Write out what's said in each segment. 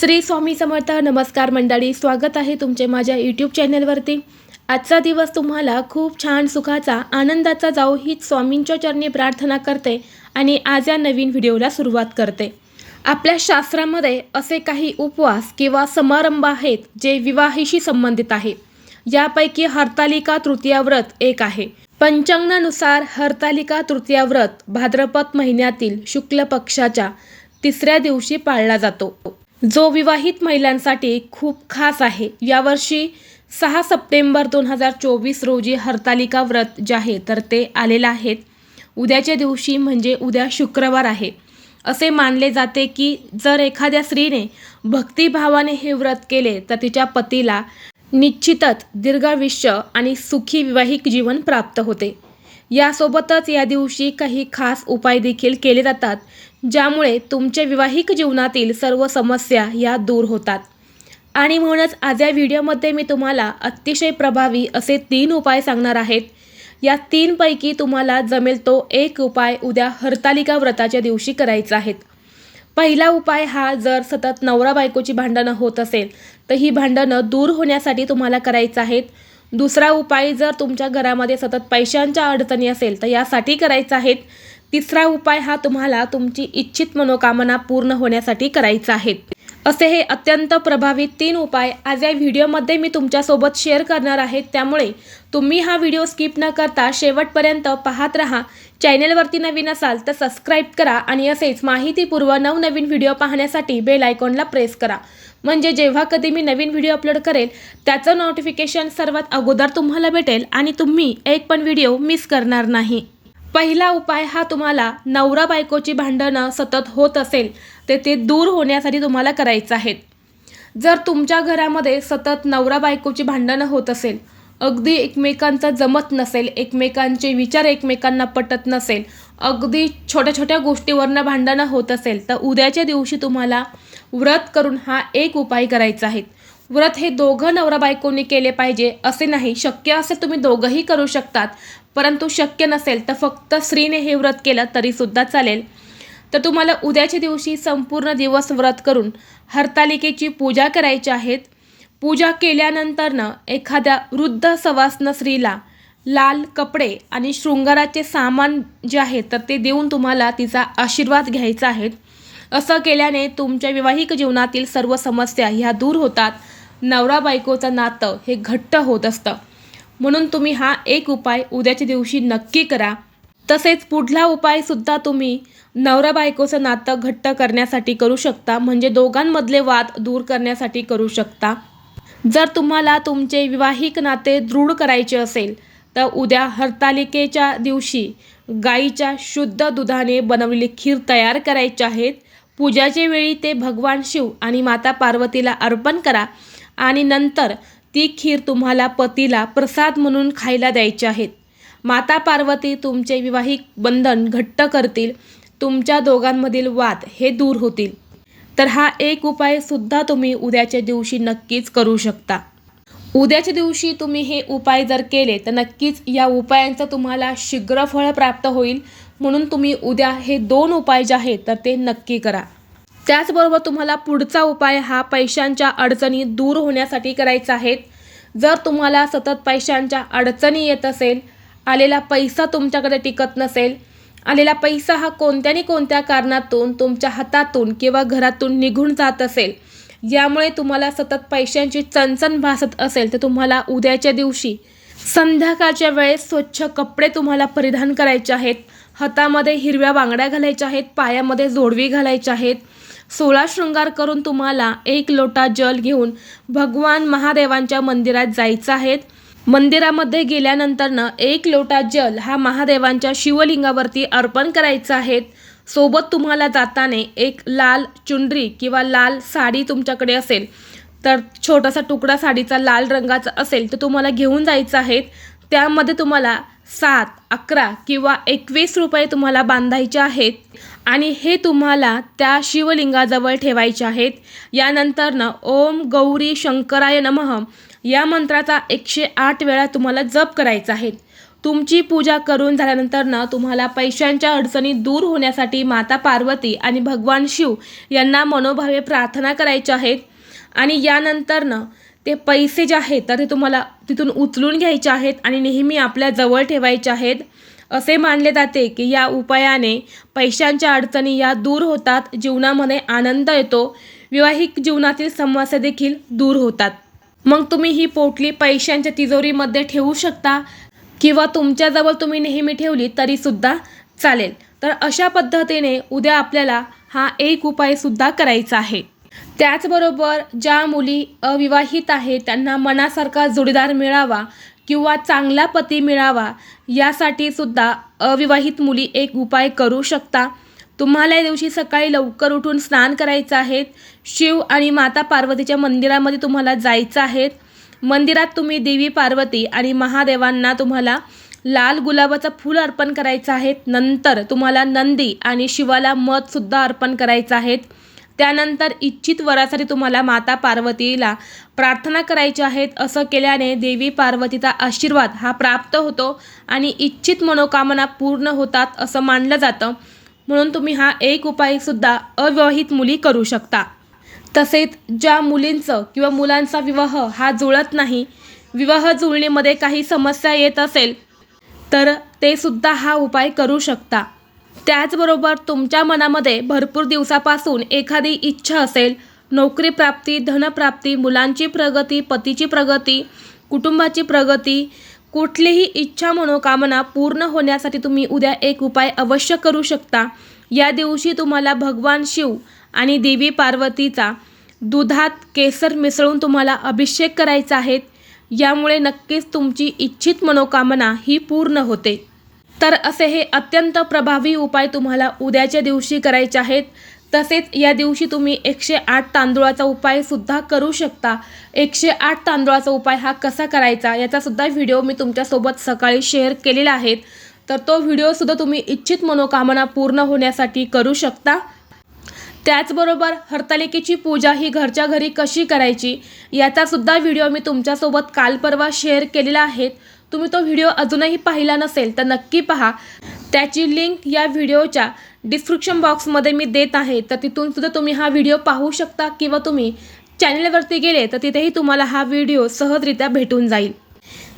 श्री स्वामी समर्थ नमस्कार मंडळी स्वागत आहे तुमचे माझ्या यूट्यूब चॅनलवरती आजचा दिवस तुम्हाला खूप छान सुखाचा आनंदाचा जाऊ हीच स्वामींच्या चरणी प्रार्थना करते आणि आज या नवीन व्हिडिओला सुरुवात करते. आपल्या शास्त्रामध्ये असे काही उपवास किंवा समारंभ आहेत जे विवाहीशी संबंधित आहे. यापैकी हरतालिका तृतीया व्रत एक आहे. पंचांगानुसार हरतालिका तृतीया व्रत भाद्रपद महिन्यातील शुक्ल पक्षाच्या तिसऱ्या दिवशी पाळला जातो. जो विवाहित महिलांसाठी खूप खास आहे. यावर्षी सहा सप्टेंबर दोन हजार चोवीस रोजी हरतालिका व्रत जे आहे तर ते आलेलं आहेत उद्याच्या दिवशी म्हणजे उद्या शुक्रवार आहे. असे मानले जाते की जर एखाद्या स्त्रीने भक्तिभावाने हे व्रत केले तर तिच्या पतीला निश्चितच दीर्घायुष्य आणि सुखी विवाहिक जीवन प्राप्त होते. यासोबतच या दिवशी काही खास उपाय देखील केले जातात. ज्यामुळे तुमच्या विवाहिक जीवनातील सर्व समस्या या दूर होतात. आणि म्हणूनच आज या व्हिडिओमध्ये मी तुम्हाला अतिशय प्रभावी असे तीन उपाय सांगणार आहेत. या तीनपैकी तुम्हाला जमेल तो एक उपाय उद्या हरतालिका व्रताच्या दिवशी करायचा आहे. पहिला उपाय हा जर सतत नवरा बायकोची भांडणं होत असेल तर ही भांडणं दूर होण्यासाठी तुम्हाला करायचं आहेत दुसरा उपाय जर तुमच्या घरामध्ये सतत पैशांच्या अडचणी असेल तर यासाठी करायचा आहेत तिसरा उपाय हा तुम्हाला तुमची इच्छित मनोकामना पूर्ण होण्यासाठी करायचा आहे. असे हे अत्यंत प्रभावी तीन उपाय आज या व्हिडिओमध्ये मी तुमच्यासोबत शेअर करणार आहे. त्यामुळे तुम्ही हा व्हिडिओ स्किप न करता शेवटपर्यंत पाहत राहा. चॅनेलवरती नवीन असाल तर सबस्क्राईब करा आणि असेच माहितीपूर्व नवनवीन व्हिडिओ पाहण्यासाठी बेल आयकॉनला प्रेस करा. म्हणजे जेव्हा कधी मी नवीन व्हिडिओ अपलोड करेल त्याचं नोटिफिकेशन सर्वात अगोदर तुम्हाला भेटेल आणि तुम्ही एक पण व्हिडिओ मिस करणार नाही. पहिला उपाय हा तुम्हाला नवरा बायकोची भांडणं सतत होत असेल तर ते दूर होण्यासाठी तुम्हाला करायचं आहे. जर तुमच्या घरामध्ये सतत नवरा बायकोची भांडणं होत असेल अगदी एकमेकांचं जमत नसेल एकमेकांचे विचार एकमेकांना पटत नसेल अगदी छोट्या छोट्या गोष्टीवरनं भांडणं होत असेल तर उद्याच्या दिवशी तुम्हाला व्रत करून हा एक उपाय करायचा आहे. व्रत हे दोघं नवरा बायकोनी केले पाहिजे असे नाही. शक्य असेल तुम्ही दोघंही करू शकतात. परंतु शक्य नसेल तर फक्त स्त्रीने हे व्रत केलं तरीसुद्धा चालेल. तर तुम्हाला उद्याच्या दिवशी संपूर्ण दिवस व्रत करून हरतालिकेची पूजा करायची आहेत पूजा केल्यानंतरनं एखाद्या वृद्ध सवासनं स्त्रीला लाल कपडे आणि शृंगाराचे सामान जे आहे तर ते देऊन तुम्हाला तिचा आशीर्वाद घ्यायचा आहे. असं केल्याने तुमच्या विवाहिक जीवनातील सर्व समस्या ह्या दूर होतात. नवरा बायकोचं नातं हे घट्ट होत असतं. म्हणून तुम्ही हा एक उपाय उद्याच्या दिवशी नक्की करा. तसेच पुढला उपायसुद्धा तुम्ही नवरा बायकोचं नातं घट्ट करण्यासाठी करू शकता. म्हणजे दोघांमधले वाद दूर करण्यासाठी करू शकता. जर तुम्हाला तुमचे विवाहिक नाते दृढ करायचे असेल तर उद्या हरतालिकेच्या दिवशी गाईच्या शुद्ध दुधाने बनवलेली खीर तयार करायची आहेत पूजाच्या वेळी ते भगवान शिव आणि माता पार्वतीला अर्पण करा. आणि नंतर ती खीर तुम्हाला पतीला प्रसाद म्हणून खायला द्यायची आहेत. माता पार्वती तुमचे विवाहिक बंधन घट्ट करतील. तुमच्या दोघांमधील वाद हे दूर होतील. तर हा एक उपाय सुद्धा तुम्ही उद्याच्या दिवशी नक्कीच करू शकता. उद्याच्या दिवशी तुम्ही हे उपाय जर केले तर नक्कीच या उपायांचं तुम्हाला शीघ्र फळ प्राप्त होईल. म्हणून तुम्ही उद्या हे दोन उपाय जे आहेत तर ते नक्की करा. त्याचबरोबर तुम्हाला पुढचा उपाय हा पैशांच्या अडचणी दूर होण्यासाठी करायचा आहे. जर तुम्हाला सतत पैशांच्या अडचणी येत असेल आलेला पैसा तुमच्याकडे टिकत नसेल आलेला पैसा हा कोणत्यानी कोणत्या कारणातून तुमच्या हातातून किंवा घरातून निघून जात असेल यामुळे तुम्हाला सतत पैशांची चणचण भासत असेल तर तुम्हाला उद्याच्या दिवशी संध्याकाळच्या वेळेस स्वच्छ कपडे तुम्हाला परिधान करायचे आहेत. हातामध्ये हिरव्या बांगड्या घालायच्या आहेत पायामध्ये जोडवी घालायच्या आहेत. सोळा शृंगार करून तुम्हाला एक लोटा जल घेऊन भगवान महादेवांच्या मंदिरात जायचं आहेत मंदिरामध्ये गेल्यानंतरनं एक लोटा जल हा महादेवांच्या शिवलिंगावरती अर्पण करायचा आहे. सोबत तुम्हाला जाताना एक लाल चुंडरी किंवा लाल साडी तुमच्याकडे असेल. तर छोटासा तुकडा साडीचा लाल रंगाचा असेल तर तुम्हाला घेऊन जायचं आहे. त्यामध्ये तुम्हाला सात अकरा किंवा एकवीस रुपये तुम्हाला बांधायचे आहेत आणि हे तुम्हाला त्या शिवलिंगाजवळ ठेवायचे आहेत. यानंतरनं ओम गौरी शंकराय नमः या मंत्राचा एकशे आठ वेळा तुम्हाला जप करायचा आहे. तुमची पूजा करून झाल्यानंतरनं तुम्हाला पैशांच्या अडचणी दूर होण्यासाठी माता पार्वती आणि भगवान शिव यांना मनोभावे प्रार्थना करायच्या आहेत. आणि यानंतरनं ते पैसे जे आहेत तर ते तुम्हाला तिथून उचलून घ्यायचे आहेत आणि नेहमी आपल्या जवळ ठेवायचे आहेत. असे मानले जाते की या उपायाने पैशांच्या अडचणी या दूर होतात जीवनामध्ये आनंद येतो विवाहिक जीवनातील समस्या देखील दूर होतात. मग तुम्ही ही पोटली पैशांच्या तिजोरीमध्ये ठेवू शकता किंवा तुमच्याजवळ तुम्ही नेहमी ठेवली तरीसुद्धा चालेल. तर अशा पद्धतीने उद्या आपल्याला हा एक उपायसुद्धा करायचा आहे. त्याचबरोबर ज्या मुली अविवाहित आहेत त्यांना मनासारखा जोडीदार मिळावा किंवा चांगला पती मिळावा यासाठी सुद्धा अविवाहित मुली एक उपाय करू शकता. तुम्हाला या दिवशी सकाळी लवकर उठून स्नान करायचं आहे. शिव आणि माता पार्वतीच्या मंदिरामध्ये तुम्हाला जायचं आहे. मंदिरात तुम्ही देवी पार्वती आणि महादेवांना तुम्हाला लाल गुलाबाचं फूल अर्पण करायचं आहे. नंतर तुम्हाला नंदी आणि शिवाला मधसुद्धा अर्पण करायचं आहे. त्यानंतर इच्छित वरासाठी तुम्हाला माता पार्वतीला प्रार्थना करायची आहेत. असं केल्याने देवी पार्वतीचा आशीर्वाद हा प्राप्त होतो आणि इच्छित मनोकामना पूर्ण होतात असं मानलं जातं. म्हणून तुम्ही हा एक उपायसुद्धा अविवाहित मुली करू शकता. तसेच ज्या मुलींचं किंवा मुलांचा विवाह हा जुळत नाही विवाह जुळणीमध्ये काही समस्या येत असेल तर ते सुद्धा हा उपाय करू शकता. त्याचबरोबर तुमच्या मनामध्ये भरपूर दिवसापासून एखादी इच्छा असेल नोकरी प्राप्ती धनप्राप्ती मुलांची प्रगती पतीची प्रगती कुटुंबाची प्रगती कुठलीही इच्छा मनोकामना पूर्ण होण्यासाठी तुम्ही उद्या एक उपाय अवश्य करू शकता. या दिवशी तुम्हाला भगवान शिव आणि देवी पार्वतीचा दुधात केसर मिसळून तुम्हाला अभिषेक करायचा आहे. यामुळे नक्कीच तुमची इच्छित मनोकामना ही पूर्ण होते. तर असे हे अत्यंत प्रभावी उपाय तुम्हाला उद्याच्या दिवशी करायचे आहेत. तसेच या दिवशी तुम्ही एकशे आठ तांदूळाचा उपायसुद्धा करू शकता. एकशे आठ तांदूळाचा उपाय हा कसा करायचा याचासुद्धा व्हिडिओ मी तुमच्यासोबत सकाळी शेअर केलेला आहे. तर तो व्हिडिओसुद्धा तुम्ही इच्छित मनोकामना पूर्ण होण्यासाठी करू शकता. त्याचबरोबर हरतालिकेची पूजा ही घरच्या घरी कशी करायची याचासुद्धा व्हिडिओ मी तुमच्यासोबत काल परवा शेअर केलेला आहे. तुम्ही तो व्हिडिओ अजूनही पाहिला नसेल तर नक्की पहा. त्याची लिंक या व्हिडिओच्या डिस्क्रिप्शन बॉक्समध्ये मी देत आहे. तर तिथून सुद्धा तुम्ही हा व्हिडिओ पाहू शकता किंवा तुम्ही चॅनलवरती गेले तर तिथेही तुम्हाला हा व्हिडिओ सहजरित्या भेटून जाईल.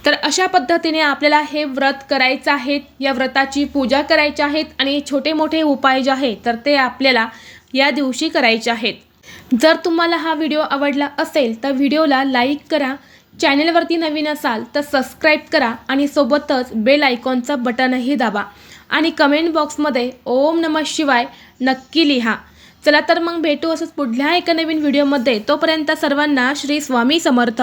तर अशा पद्धतीने आपल्याला हे व्रत करायचं आहे. या व्रताची पूजा करायची आहेत आणि छोटे मोठे उपाय जे आहेत तर ते आपल्याला या दिवशी करायचे आहेत. जर तुम्हाला हा व्हिडिओ आवडला असेल तर व्हिडिओला लाईक करा. चॅनलवरती नवीन असाल तर सबस्क्राईब करा आणि सोबतच बेल आयकॉनचं बटनही दाबा. आणि कमेंट बॉक्समध्ये ओम नमः शिवाय नक्की लिहा. चला तर मग भेटू असंच पुढल्या एका नवीन व्हिडिओमध्ये तोपर्यंत सर्वांना श्री स्वामी समर्थ.